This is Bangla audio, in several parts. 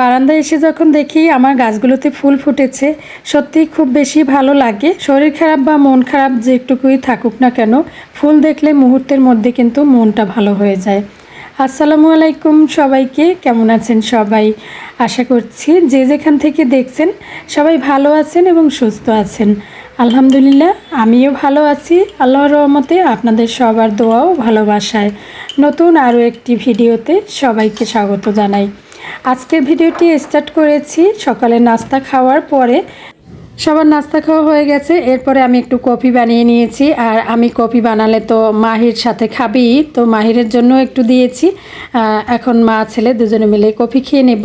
বারান্দায় এসে যখন দেখি আমার গাছগুলোতে ফুল ফুটেছে সত্যি খুব বেশি ভালো লাগে। শরীর খারাপ বা মন খারাপ যেটুকুই থাকুক না কেন, ফুল দেখলে মুহূর্তের মধ্যে কিন্তু মনটা ভালো হয়ে যায়। আসসালামু আলাইকুম সবাইকে, কেমন আছেন সবাই? আশা করছি যে যেখান থেকে দেখছেন, সবাই ভালো আছেন এবং সুস্থ আছেন। আলহামদুলিল্লাহ, আমিও ভালো আছি। আল্লাহর রহমতে আপনাদের সবার দোয়াও ভালোবাসায়। নতুন আরও একটি ভিডিওতে সবাইকে স্বাগত জানাই। আজকের ভিডিওটি স্টার্ট করেছি সকালে নাস্তা খাওয়ার পরে। সবার নাস্তা খাওয়া হয়ে গেছে, এরপরে আমি একটু কফি বানিয়ে নিয়েছি। আর আমি কফি বানালে তো মাহির সাথে খাবি, তো মাহিরের জন্য একটু দিয়েছি। এখন মা ছেলে দুজনে মিলে কফি খেয়ে নেব।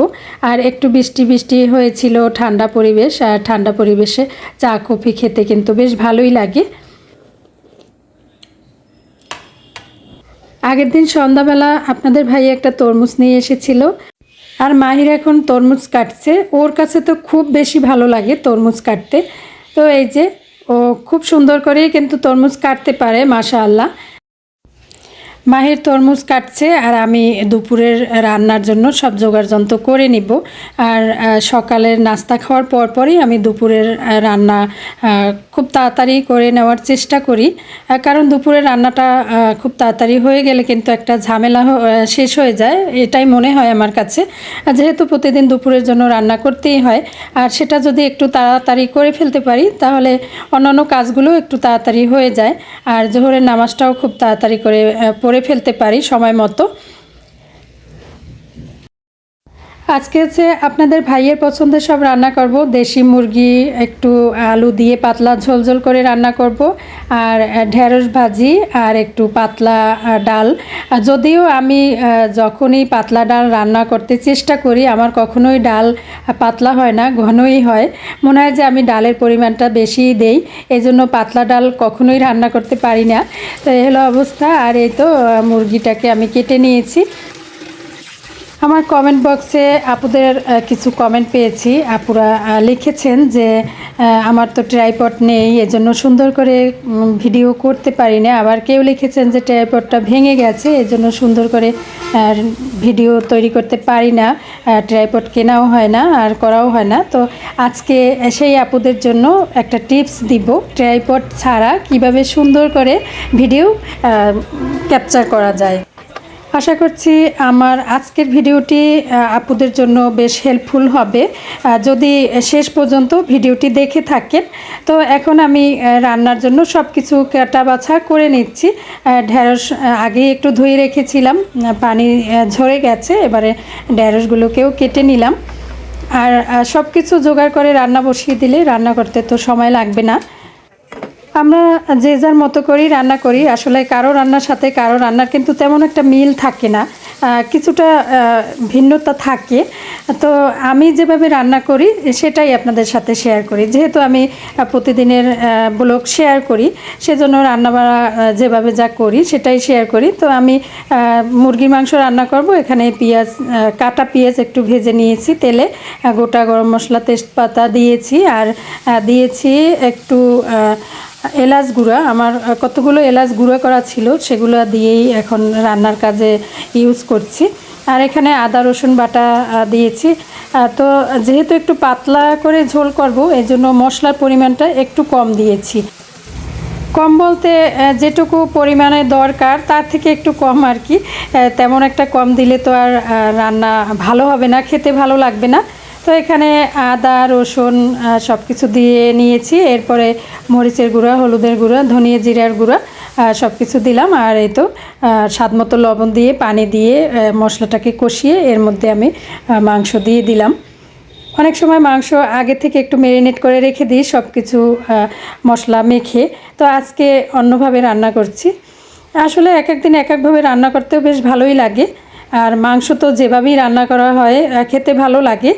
আর একটু বৃষ্টি বৃষ্টি হয়েছিল ঠান্ডা পরিবেশ, আর ঠান্ডা পরিবেশে চা, কফি খেতে কিন্তু বেশ ভালোই লাগে। আগের দিন সন্ধ্যাবেলা আপনাদের ভাই একটা তরমুজ নিয়ে এসেছিল। আর মাহির এখন তরমুজ কাটছে। ওর কাছে তো খুব বেশি ভালো লাগে তরমুজ কাটতে। তো এই যে ও খুব সুন্দর করেই কিন্তু তরমুজ কাটতে পারে মাশা আল্লাহ মাহির তরমুজ কাটছে আর আমি দুপুরের রান্নার জন্য সব জোগাড়যন্ত্র করে নিব। আর সকালের নাস্তা খাওয়ার পর পরই আমি দুপুরের রান্না খুব তাড়াতাড়ি করে নেওয়ার চেষ্টা করি। কারণ দুপুরের রান্নাটা খুব তাড়াতাড়ি হয়ে গেলে কিন্তু একটা ঝামেলা শেষ হয়ে যায় এটাই মনে হয় আমার কাছে। যেহেতু প্রতিদিন দুপুরের জন্য রান্না করতেই হয় আর সেটা যদি একটু তাড়াতাড়ি করে ফেলতে পারি তাহলে অন্যান্য কাজগুলো একটু তাড়াতাড়ি হয়ে যায়। আর জোহরের নামাজটাও খুব তাড়াতাড়ি করে আহ, পড়ে ফেলতে পারি সময় মতো। আজকে হচ্ছে আপনাদের ভাইয়ের পছন্দের সব রান্না করব। দেশি মুরগি, একটু আলু দিয়ে পাতলা ঝোলঝোল করে রান্না করব। আর ঢেঁড়স ভাজি আর একটু পাতলা ডাল। যদিও আমি যখনই পাতলা ডাল রান্না করতে চেষ্টা করি, আমার কখনোই ডাল পাতলা হয় না, ঘনই হয়। মনে হয় যে আমি ডালের পরিমাণটা বেশিই দেই এই জন্য পাতলা ডাল কখনোই রান্না করতে পারি না। তো এই হলো অবস্থা। আর এই তো মুরগিটাকে আমি কেটে নিয়েছি। আমার কমেন্ট বক্সে আপুদের কিছু কমেন্ট পেয়েছি। আপুরা লিখেছেন যে আমার তো ট্রাইপড নেই, এজন্য সুন্দর করে ভিডিও করতে পারি না। আবার কেউ লিখেছেন যে ট্রাইপডটা ভেঙে গেছে, এজন্য সুন্দর করে ভিডিও তৈরি করতে পারি না। ট্রাইপড কেনাও হয় না, আর করাও হয় না। তো আজকে সেই আপুদের জন্য একটা টিপস দিব ট্রাইপড ছাড়া কীভাবে সুন্দর করে ভিডিও ক্যাপচার করা যায়। আশা করছি আমার আজকের ভিডিওটি আপুদের জন্য বেশ হেল্পফুল হবে। যদি শেষ পর্যন্ত ভিডিওটি দেখে থাকেন, তো এখন আমি রান্নার জন্য সব কিছু কাটা বাছা করে নিচ্ছি ঢ্যাঁড়স আগেই একটু ধুয়ে রেখেছিলাম পানি ঝরে গেছে, এবারে ঢ্যাঁড়সগুলোকেও কেটে নিলাম। আর সব কিছু জোগাড় করে রান্না বসিয়ে দিলে রান্না করতে তো সময় লাগবে না। আমরা যে যার মতো করি রান্না করি, আসলে কারও রান্নার সাথে কারও রান্নার কিন্তু তেমন একটা মিল থাকে না। কিছুটা ভিন্নতা থাকে। তো আমি যেভাবে রান্না করি, সেটাই আপনাদের সাথে শেয়ার করি। যেহেতু আমি প্রতিদিনের ব্লগ শেয়ার করি, সেজন্য রান্নাবাড়া যেভাবে যা করি, সেটাই শেয়ার করি। তো আমি মুরগির মাংস রান্না করব। এখানে পেঁয়াজ কাটা পেঁয়াজ একটু ভেজে নিয়েছি তেলে। গোটা গরম মশলা, তেজপাতা দিয়েছি। আর দিয়েছি একটু এলাচ গুঁড়া, আমার কতগুলো এলাচ গুঁড়া করা ছিল সেগুলো দিয়েই এখন রান্নার কাজে ইউজ করছি। আর এখানে আদা, রসুন বাটা দিয়েছি। তো যেহেতু একটু পাতলা করে ঝোল করব এই জন্য মশলার পরিমাণটা একটু কম দিয়েছি। কম বলতে যেটুকু পরিমাণে দরকার, তার থেকে একটু কম আর কি। তেমন একটা কম দিলে তো আর রান্না ভালো হবে না, খেতে ভালো লাগবে না। তো এখানে আদা, রসুন সব কিছু দিয়ে নিয়েছি। এরপরে মরিচের গুঁড়া, হলুদের গুঁড়া, ধনিয়া জিরার গুঁড়া সব কিছু দিলাম। আর এই তো স্বাদ মতো লবণ দিয়ে, পানি দিয়ে মশলাটাকে কষিয়ে এর মধ্যে আমি মাংস দিয়ে দিলাম। অনেক সময় মাংস আগে থেকে একটু ম্যারিনেট করে রেখে দিই সব কিছু মশলা মেখে। তো আজকে অন্যভাবে রান্না করছি। আসলে এক এক দিন এক একভাবে রান্না করতেও বেশ ভালোই লাগে। আর মাংস তো যেভাবেই রান্না করা হয় খেতে ভালো লাগে।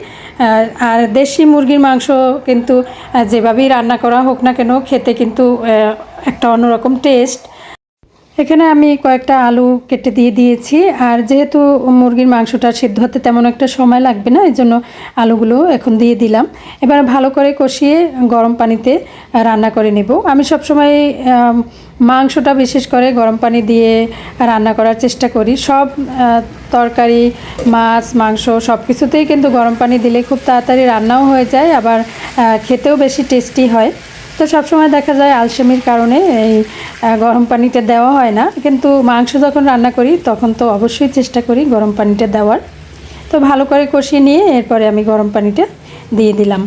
আর দেশি মুরগির মাংস কিন্তু যেভাবেই রান্না করা হোক না কেন, খেতে কিন্তু একটা অন্যরকম টেস্ট এখানে আমি কয়েকটা আলু কেটে দিয়ে দিয়েছি, আর যেহেতু মুরগির মাংসটা সিদ্ধ হতে তেমন একটা সময় লাগবে না এই জন্য আলুগুলো এখন দিয়ে দিলাম। এবার ভালো করে কষিয়ে গরম পানিতে রান্না করে নেব। আমি সবসময় মাংসটা বিশেষ করে গরম পানি দিয়ে রান্না করার চেষ্টা করি। সব তরকারি, মাছ, মাংস সব কিছুতেই কিন্তু গরম পানি দিলে খুব তাড়াতাড়ি রান্নাও হয়ে যায়, আবার খেতেও বেশি টেস্টি হয়। তো সবসময় দেখা যায় আলসেমির কারণে এই গরম পানিটা দেওয়া হয় না। কিন্তু মাংস যখন রান্না করি, তখন তো অবশ্যই চেষ্টা করি গরম পানিটা দেওয়ার। তো ভালো করে কষিয়ে নিয়ে এরপরে আমি গরম পানিটা দিয়ে দিলাম।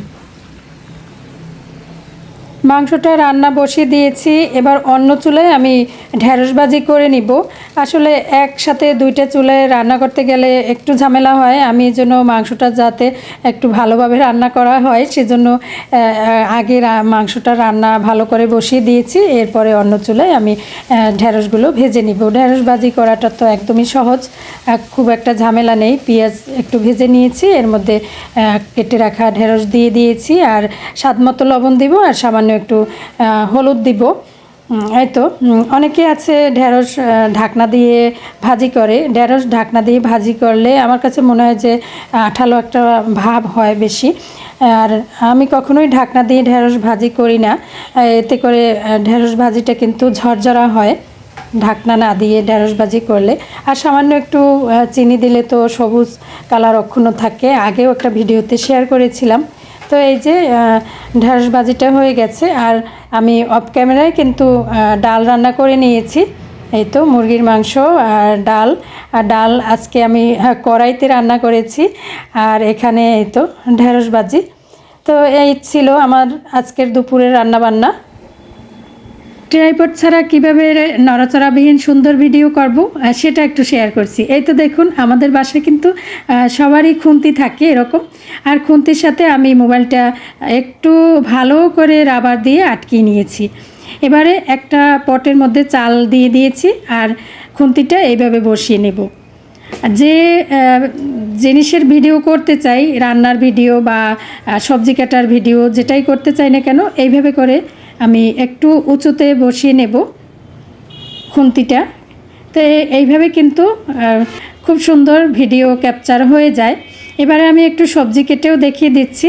মাংসটা রান্না বসিয়ে দিয়েছি। এবার অন্য চুলায় আমি ঢ্যাঁড়সবাজি করে নিব। আসলে একসাথে দুইটা চুলায় রান্না করতে গেলে একটু ঝামেলা হয়। আমি এই জন্য মাংসটা যাতে একটু ভালোভাবে রান্না করা হয়, সেজন্য আগে মাংসটা রান্না ভালো করে বসিয়ে দিয়েছি। এরপরে অন্য চুলায় আমি ঢ্যাঁড়সগুলো ভেজে নিব। ঢ্যাঁড়সবাজি করাটা তো একদমই সহজ। খুব একটা ঝামেলা নেই। পেঁয়াজ একটু ভেজে নিয়েছি। এর মধ্যে কেটে রাখা ঢেঁড়স দিয়ে দিয়েছি। আর স্বাদ মতো লবণ দিব। আর সামান্য একটু হলুদ দিব। এই তো অনেকে আছে ঢেঁড়স ঢাকনা দিয়ে ভাজি করে। ঢেঁড়স ঢাকনা দিয়ে ভাজি করলে আমার কাছে মনে হয় যে আঠালো একটা ভাব হয় বেশি। আর আমি কখনোই ঢাকনা দিয়ে ঢেঁড়স ভাজি করি না। এতে করে ঢেঁড়স ভাজিটা কিন্তু ঝরঝরা হয় ঢাকনা না দিয়ে ঢেঁড়স ভাজি করলে। আর সামান্য একটু চিনি দিলে তো সবুজ কালার অক্ষুণ্ণ থাকে। আগেও একটা ভিডিওতে শেয়ার করেছিলাম। তো এই যে ঢেঁড়স ভাজিটা হয়ে গেছে। আর আমি অফ ক্যামেরায় কিন্তু ডাল রান্না করে নিয়েছি। এই তো মুরগির মাংস আর ডাল। আর ডাল আজকে আমি কড়াইতে রান্না করেছি। আর এখানে এই তো ঢেঁড়স ভাজি তো এই ছিল আমার আজকের দুপুরের রান্না বান্না ট্রাইপড ছাড়া কীভাবে নড়াচড়াবিহীন সুন্দর ভিডিও করব সেটা একটু শেয়ার করছি। এই তো দেখুন, আমাদের বাসায় কিন্তু সবারই খুন্তি থাকে এরকম। আর খুন্তির সাথে আমি মোবাইলটা একটু ভালো করে রাবার দিয়ে আটকিয়ে নিয়েছি। এবারে একটা পটের মধ্যে চাল দিয়ে দিয়েছি আর খুন্তিটা এইভাবে বসিয়ে নেব। যে জিনিসের ভিডিও করতে চাই, রান্নার ভিডিও বা সবজি কাটার ভিডিও যেটাই করতে চাই না কেন, এইভাবে করে আমি একটু উঁচুতে বসিয়ে নেব খুন্তিটা। তো এইভাবে কিন্তু খুব সুন্দর ভিডিও ক্যাপচার হয়ে যায়। এবারে আমি একটু সবজি কেটেও দেখিয়ে দিচ্ছি।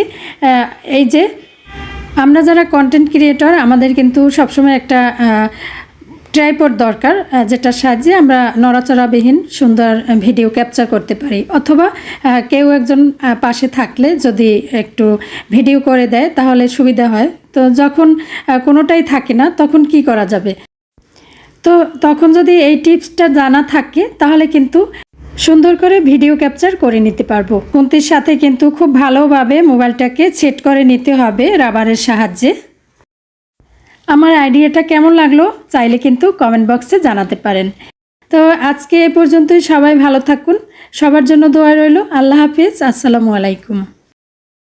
এই যে আমরা যারা কন্টেন্ট ক্রিয়েটর আমাদের কিন্তু সবসময় একটা ট্রাইপড দরকার যেটার সাহায্যে আমরা নড়াচড়াবিহীন সুন্দর ভিডিও ক্যাপচার করতে পারি। অথবা কেউ একজন পাশে থাকলে যদি একটু ভিডিও করে দেয়, তাহলে সুবিধা হয়। তো যখন কোনোটাই থাকে না, তখন কি করা যাবে? তো তখন যদি এই টিপসটা জানা থাকে, তাহলে কিন্তু সুন্দর করে ভিডিও ক্যাপচার করে নিতে পারব। কুন্তির সাথে কিন্তু খুব ভালোভাবে মোবাইলটাকে সেট করে নিতে হবে রাবারের সাহায্যে। আমার আইডিয়াটা কেমন লাগল চাইলে কিন্তু কমেন্ট বক্সে জানাতে পারেন। তো আজকে এ পর্যন্তই সবাই ভালো থাকুন। সবার জন্য দোয়া রইল। আল্লাহ হাফিজ। আসসালামু আলাইকুম।